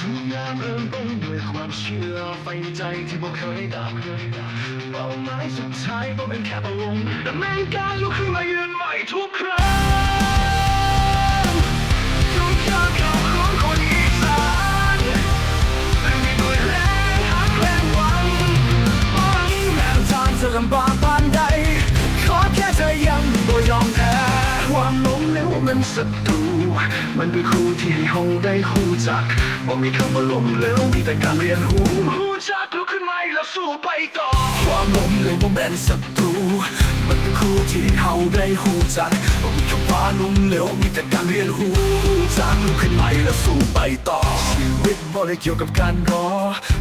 ทุกอย่างเริ่มต้นด้วยความเชื่อไฟในใจที่บกเคยดับเป้าหมายสุดท้ายก็เป็นแค่ประวงแต่แม่งการลุกขึ้นมายืนใหม่ทุกครั้ง เหลวมันศัตรู มันเป็นครูที่ให้เราได้รู้จักบ่มีคำว่าล้มเหลวมีแต่การเรียนรู้รู้จักลุกขึ้นมาแล้วสู้ไปต่อ ความล้มเหลวบ่แม่นศัตรู มันเป็นครูที่ให้เราได้รู้จักบ่มีคำว่าล้มเหลวมีแต่การเรียนรู้จักลุกขึ้นมาแล้วสู้ไปต่อชีวิตบ่ได้เกี่ยวกับการรอ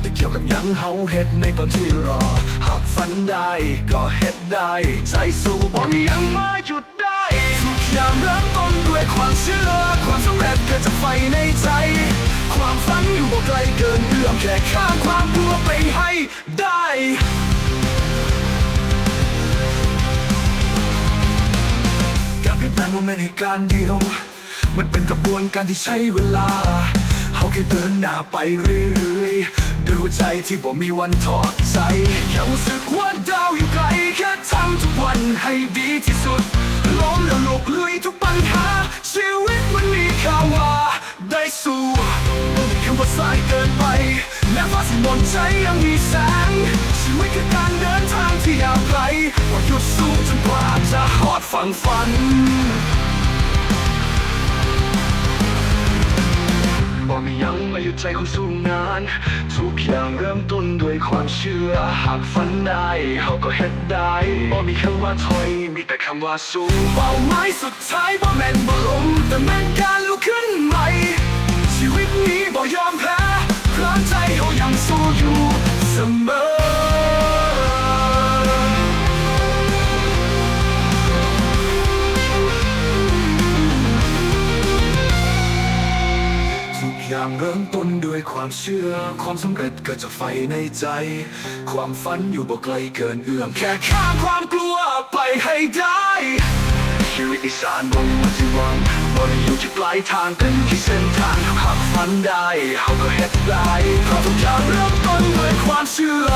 แต่เกี่ยวกับยังเฮาเฮ็ดในตอนที่รอ หากฝันได้ก็เฮ็ดได้ ใจสู้บ่มียังมาหยุดได้ทุกอย่างเริ่มต้น ความเชื่อ ความสำเร็จเกิดจากไฟในใจ ความฝันอยู่บ่ไกลเกินเอื้อมแค่ข้ามความกลัวไปให้ได้การเปลี่ยนแปลงมันไม่ในการเดียว มันเป็นกระบวนการที่ใช้เวลาเขาแค่เดินหน้าไปเรื่อยๆด้วยหัวใจที่บ่มีวันถอดใจแค่รู้สึกว่าดาวอยู่ไกลแค่ทำทุกวันให้ดีที่สุดล้มแล้วลุกลุยทุกปัญหา แม้ฟ้าสิมนใจยังมีแสง ชีวิตคือการเดินทางที่ยาวไกลว่าหยุดสู้จนกว่าจะหอดฝั่งฝันบ่มียังมาหยุดใจคนสู้งาน ทุกอย่างเริ่มต้นด้วยความเชื่อ หากฝันได้เขาก็เฮ็ดได้บ่มีคำว่าถอยมีแต่คำว่าสู้เป้าหมายสุดท้ายบ่แม่นบ่ล้มแต่แม่นการลุกขึ้นางเริ่มต้นด้วยความเชื่อ ความสำเร็จเกิดจากไฟในใจ ความฝันอยู่บ่ไกลเกินเอื้อมแค่ข้ามความกลัวไปให้ได้ชีวิตอีสานบ่มีวันที่วังบ่ได้อยู่ที่ปลายทางเป็นที่เส้นทางหากฝันได้เขาก็เฮ็ดได้เพราะทุกอย่างเริ่มต้นด้วยความเชื่อ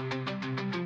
ชี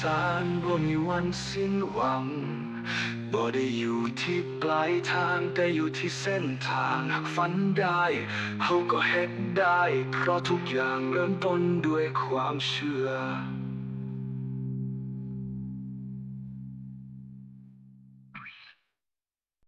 สารบ่มีวันสิ้นหวังบ่ได้อยู่ที่ปลายทางแต่อยู่ที่เส้นทางหากฝันได้เขาก็เฮ็ดได้ เพราะทุกอย่างเริ่มต้นด้วยความเชื่อ